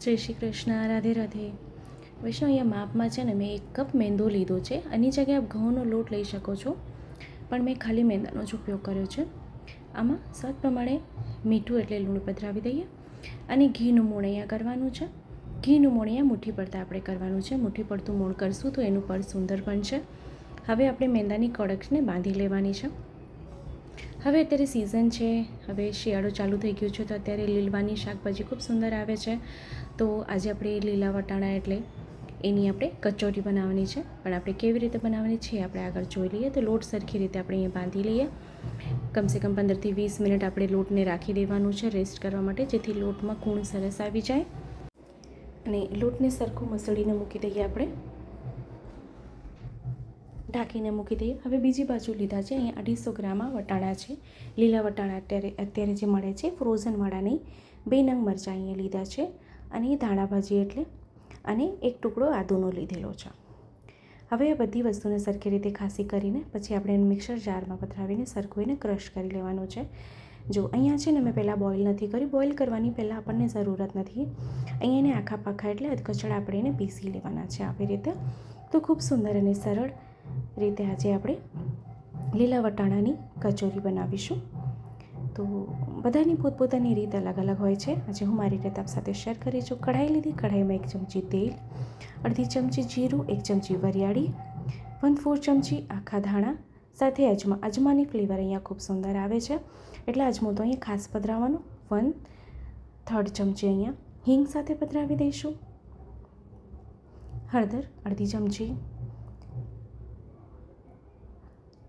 જય શ્રી કૃષ્ણ, રાધે રાધે. વૈષ્ણવ અહીંયા માપમાં છે ને મેં એક કપ મેંદો લીધો છે. આની જગ્યાએ આપ ઘઉંનો લોટ લઈ શકો છો. પણ મેં ખાલી મેંદાનો જ ઉપયોગ કર્યો છે. આમાં સ્વાદ પ્રમાણે મીઠું એટલે લૂણ પધરાવી દઈએ અને ઘીનું મૂળ અહીંયા કરવાનું છે. ઘીનું મૂળ અહીંયા મુઠ્ઠી પડતા આપણે કરવાનું છે. મુઠ્ઠી પડતું મૂળ કરશું તો એનું પડ સુંદર બનશે. હવે આપણે મેંદાની કડકને બાંધી લેવાની છે. હવે અત્યારે સિઝન છે. હવે શિયાળો ચાલુ થઈ ગયો છે તો અત્યારે લીલવાની શાકભાજી ખૂબ સુંદર આવે છે. તો આજે આપણે લીલા વટાણા એટલે એની આપણે કચોરી બનાવવાની છે. પણ આપણે કેવી રીતે બનાવવાની છે આપણે આગળ જોઈ લઈએ. તો લોટ સરખી રીતે આપણે અહીંયા બાંધી લઈએ. કમસે કમ પંદરથી વીસ મિનિટ આપણે લોટને રાખી દેવાનું છે રેસ્ટ કરવા માટે, જેથી લોટમાં કૂણ સરસ આવી જાય. અને લોટને સરખું મસળીને મૂકી દઈએ આપણે. ઢાંકીને મૂકી દઈએ. હવે બીજી બાજુ લીધા છે, અહીંયા અઢીસો ગ્રામમાં વટાણા છે. લીલા વટાણા અત્યારે અત્યારે જે મળે છે ફ્રોઝનવાળા નહીં બે નંગ મરચાં અહીંયા લીધા છે અને ધાણા ભાજી એટલે અને એક ટુકડો આદુનો લીધેલો છે. હવે આ બધી વસ્તુને સરખી રીતે ખાસી કરીને પછી આપણે એને મિક્સર જારમાં પથરાવીને સરખું ક્રશ કરી લેવાનું છે. જો અહીંયા છે ને મેં પહેલાં બોઇલ નથી કર્યું બોઇલ કરવાની પહેલાં આપણને જરૂરત નથી. અહીંયા એને આખા પાખા એટલે અધકચડા આપણે એને પીસી લેવાના છે આવી રીતે. તો ખૂબ સુંદર અને સરળ રીતે આજે આપણે લીલા વટાણાની કચોરી બનાવીશું. તો બધાની પોતપોતાની રીત અલગ અલગ હોય છે. આજે હું મારી રીત આપ સાથે શેર કરી છું. કઢાઈ લીધી. કઢાઈમાં એક ચમચી તેલ, અડધી ચમચી જીરું, એક ચમચી વરિયાળી વન ફોર ચમચી આખા ધાણા, સાથે અજમા, અજમાની ફ્લેવર અહીંયા ખૂબ સુંદર આવે છે. એટલે અજમો તો અહીંયા ખાસ પધરાવવાનું વન થર્ડ ચમચી અહીંયા હિંગ સાથે પધરાવી દઈશું. હળદર, અડધી ચમચી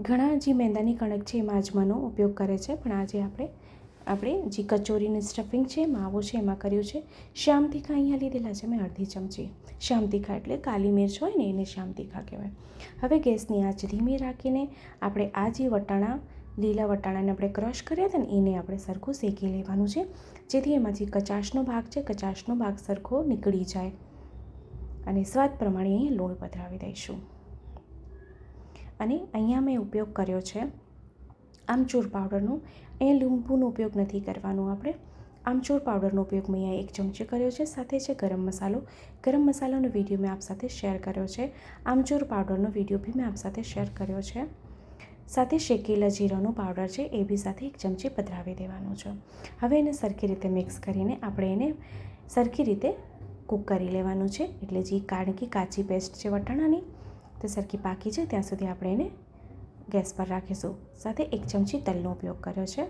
ઘણા જે મેંદાની કણક છે એમાં માજમાનો ઉપયોગ કરે છે, પણ આજે આપણે આપણે જે કચોરીની સ્ટફિંગ છે, માવો છે, એમાં કર્યું છે, શ્યામ તીખા અહીંયા લીધેલા છે, મેં અડધી ચમચી. શ્યામ તીખા એટલે કાલી મિર્ચ હોય ને એને શ્યામ તીખા કહેવાય. હવે ગેસની આંચ ધીમી રાખીને આપણે આ જે વટાણા, લીલા વટાણાને આપણે ક્રશ કર્યા હતા ને એને આપણે સરખું શેકી લેવાનું છે, જેથી એમાંથી કચાશનો ભાગ છે, કચાશનો ભાગ સરખો નીકળી જાય. અને સ્વાદ પ્રમાણે અહીં લોણ પધરાવી દઈશું. અને અહીંયા મેં ઉપયોગ કર્યો છે આમચૂર પાવડરનો. અહીંયા લીંબુનો ઉપયોગ નથી કરવાનો આપણે. આમચૂર પાવડરનો ઉપયોગ મેં અહીંયા એક ચમચી કર્યો છે, સાથે છે ગરમ મસાલો. ગરમ મસાલાનો વીડિયો મેં આપ સાથે શેર કર્યો છે. આમચૂર પાવડરનો વીડિયો બી મેં આપ સાથે શેર કર્યો છે. સાથે શેકેલા જીરાનો પાવડર છે, એ બી સાથે એક ચમચી પધરાવી દેવાનો છે. હવે એને સરખી રીતે મિક્સ કરીને આપણે એને સરખી રીતે કૂક કરી લેવાનું છે. એટલે જે કારણ કે કાચી પેસ્ટ છે વટાણાની તે સરખી પાકી છે, ત્યાં સુધી આપણે એને ગેસ પર રાખીશું. સાથે એક ચમચી તલનો ઉપયોગ કર્યો છે.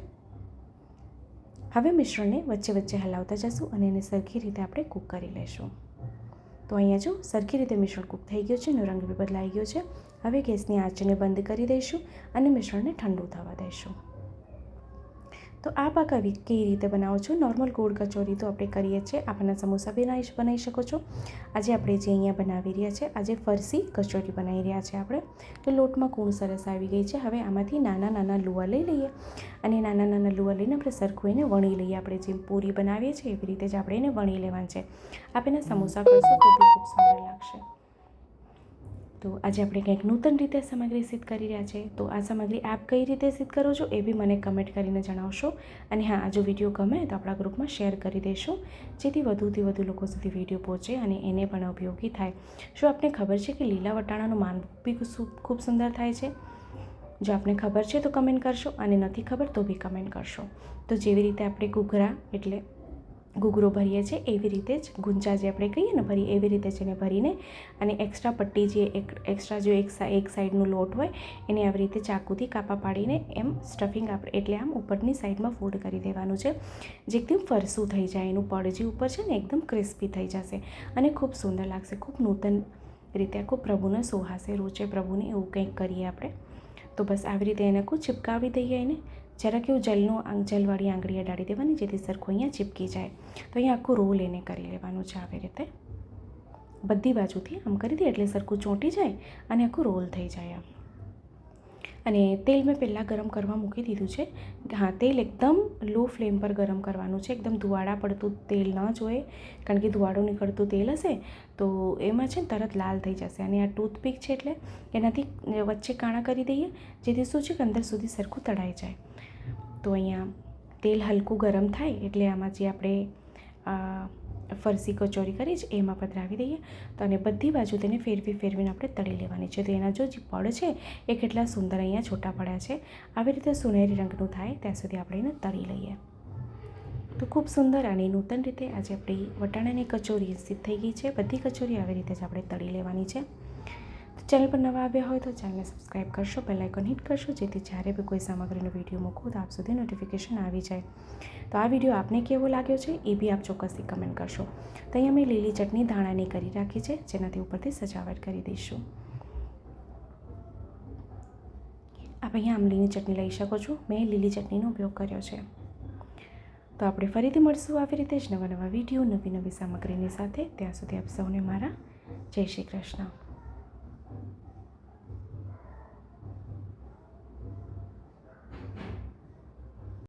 હવે મિશ્રણને વચ્ચે વચ્ચે હલાવતા જશું અને એને સરખી રીતે આપણે કૂક કરી લઈશું તો અહીંયા જો સરખી રીતે મિશ્રણ કૂક થઈ ગયું છે, એનો રંગ બી બદલાઈ ગયો છે. હવે ગેસની આંચને બંધ કરી દઈશું અને મિશ્રણને ઠંડુ થવા દઈશું. તો આ પાક આવી કેવી રીતે બનાવો છો? નોર્મલ ગોળ કચોરી તો આપણે કરીએ છીએ. આપણા સમોસા બનાવી બનાવી શકો છો. આજે આપણે જે અહીંયા બનાવી રહ્યા છે, આજે ફરસી કચોરી બનાવી રહ્યા છે આપણે. તો લોટમાં કૂણ સરસ આવી ગઈ છે. હવે આમાંથી નાના નાના લુવા લઈ લઈએ. અને નાના નાના લુવા લઈને આપણે સરખું એને વણી લઈએ. આપણે જેમ પૂરી બનાવીએ છીએ એવી રીતે જ આપણે એને વણી લેવાનું છે. આપણે સમોસા કરશો તો ખૂબ સુંદર લાગશે. તો આજે આપણે કંઈક નૂતન રીતે સામગ્રી સિદ્ધ કરી રહ્યા છે. તો આ સામગ્રી આપ કઈ રીતે સિદ્ધ કરો છો એ બી મને કમેન્ટ કરીને જણાવશો. અને હા, આ જો વીડિયો ગમે તો આપણા ગ્રુપમાં શેર કરી દેશો, જેથી વધુથી વધુ લોકો સુધી વીડિયો પહોંચે અને એને પણ ઉપયોગી થાય. શું આપને ખબર છે કે લીલા વટાણાનું માન બી ખૂબ સુંદર થાય છે? જો આપને ખબર છે તો કમેન્ટ કરશો અને નથી ખબર તો બી કમેન્ટ કરશો. તો જેવી રીતે આપણે ઘૂઘરા એટલે ઘૂઘરો ભરીએ છીએ એવી રીતે જ ગુંચા જે આપણે કહીએ ને ભરી, એવી રીતે જ એને ભરીને અને એક્સ્ટ્રા પટ્ટી જે એક એક્સ્ટ્રા જો એક એક સાઈડનું લોટ હોય, એને આવી રીતે ચાકુથી કાપા પાડીને એમ સ્ટફિંગ આપણે એટલે આમ ઉપરની સાઈડમાં ફોલ્ડ કરી દેવાનું છે. જે એકદમ ફરસું થઈ જાય, એનું પડજી ઉપર છે ને એકદમ ક્રિસ્પી થઈ જશે અને ખૂબ સુંદર લાગશે, ખૂબ નૂતન રીતે આખું પ્રભુને સોહાશે રૂચે પ્રભુને એવું કંઈક કરીએ આપણે. તો બસ આવી રીતે એને ખૂબ ચિપકાવી દઈએ એને જરાક એવું જલનું જલવાળી આંગળી અડાડી દેવાની, જેથી સરખું અહીંયા ચીપકી જાય. તો અહીંયા આખું રોલ એને કરી લેવાનું છે આવી રીતે. બધી બાજુથી આમ કરી દઈએ એટલે સરખું ચોંટી જાય અને આખું રોલ થઈ જાય આમ. અને તેલ મેં પહેલાં ગરમ કરવા મૂકી દીધું છે. હા, તેલ એકદમ લો ફ્લેમ પર ગરમ કરવાનું છે. એકદમ ધુવાડા પડતું તેલ ન જોઈએ કારણ કે ધુવાડો નીકળતું તેલ હશે, તો એમાં છે ને તરત લાલ થઈ જશે. અને આ ટૂથપીક છે એટલે એનાથી વચ્ચે કાણા કરી દઈએ, જેથી શું છે કે અંદર સુધી સરખું તળાઈ જાય. તો અહીંયા તેલ હલકું ગરમ થાય એટલે આમાં જે આપણે ફરસી કચોરી કરી છે એમાં પધરાવી દઈએ તો અને બધી બાજુ તેને ફેરવી ફેરવીને આપણે તળી લેવાની છે. તો એના જો જે પડ છે એ કેટલા સુંદર અહીંયા છોટા પડ્યા છે. આવી રીતે સુનેરી રંગનું થાય ત્યાં સુધી આપણે એને તળી લઈએ. તો ખૂબ સુંદર અને નૂતન રીતે આજે આપણી વટાણાની કચોરી સિદ્ધ થઈ ગઈ છે. બધી કચોરી આવી રીતે જ આપણે તળી લેવાની છે. ચેનલ પર નવા આવ્યા હોય તો ચેનલને સબસ્ક્રાઈબ કરશો, બેલ આઇકોન હિટ કરશો, જેથી જ્યારે બી કોઈ સામગ્રીનો વીડિયો મૂકું તો આપ સુધી નોટિફિકેશન આવી જાય. તો આ વીડિયો આપને કેવો લાગ્યો છે એ બી આપ ચોક્કસથી કમેન્ટ કરશો. તો અહીં અમે લીલી ચટણી ધાણાની કરી રાખી છે, જેનાથી ઉપરથી સજાવટ કરી દઈશું. આપ અહીંયા આંબલીની ચટણી લઈ શકો છો. મેં લીલી ચટણીનો ઉપયોગ કર્યો છે. તો આપણે ફરીથી મળશું આવી રીતે જ નવા નવા વીડિયો, નવી નવી સામગ્રીની સાથે. ત્યાં સુધી આપ સૌને મારા જય શ્રી કૃષ્ણ.